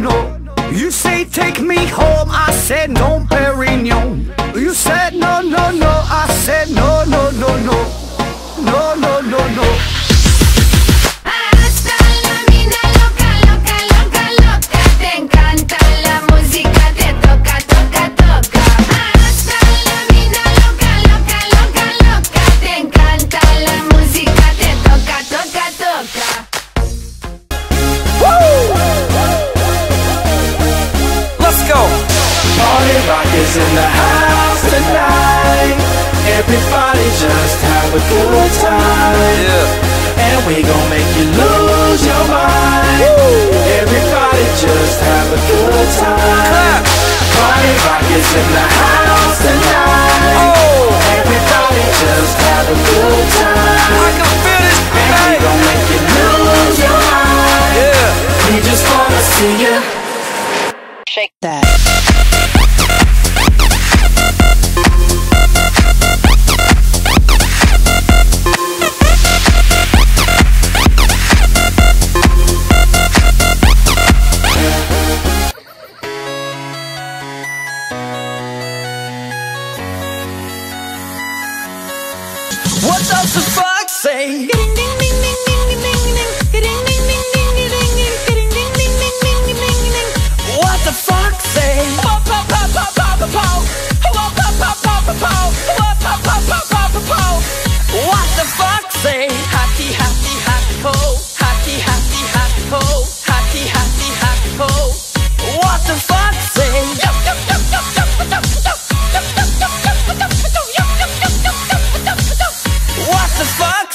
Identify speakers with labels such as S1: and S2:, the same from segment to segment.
S1: no. You say take me home, I said no,
S2: is in the house tonight. Everybody just have a good time.
S3: Yeah.
S2: And we gon' make you lose your mind. Everybody just have a good time.
S3: Clap.
S2: Party rock is in the house tonight.
S3: Oh,
S2: Everybody just have a good time.
S3: I can feel this
S2: And we gon' make you lose your mind.
S3: Yeah.
S2: We just wanna see you.
S4: Shake that.
S1: What does the fox say?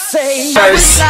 S1: Say?
S3: First.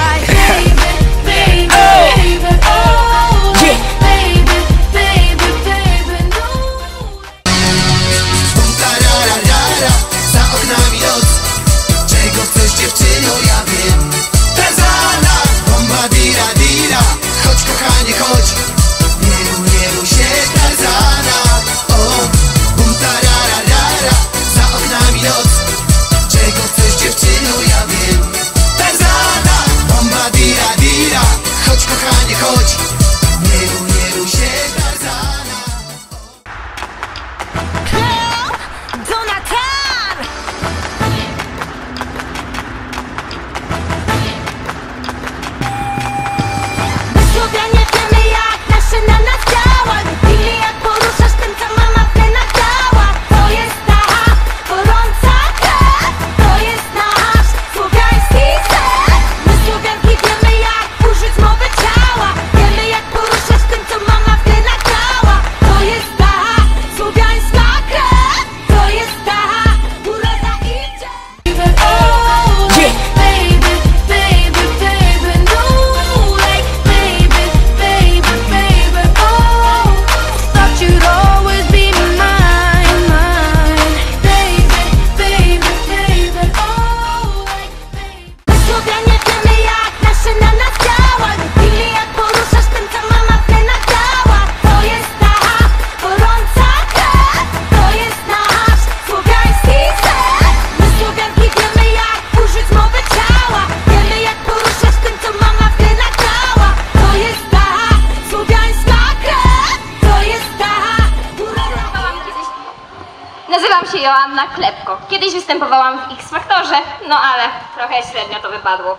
S5: Nazywam się Joanna Klepko. Kiedyś występowałam w X Faktorze, no ale trochę średnio to wypadło.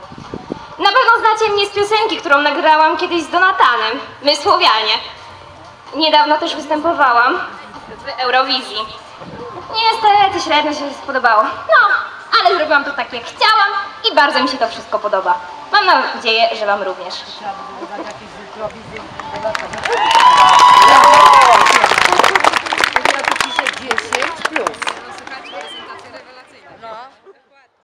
S5: Na pewno znacie mnie z piosenki, którą nagrałam kiedyś z Donatanem. My Słowianie. Niedawno też występowałam w Eurowizji. Niestety średnio się spodobało. No, ale zrobiłam to tak jak chciałam i bardzo mi się to wszystko podoba. Mam nadzieję, że Wam również.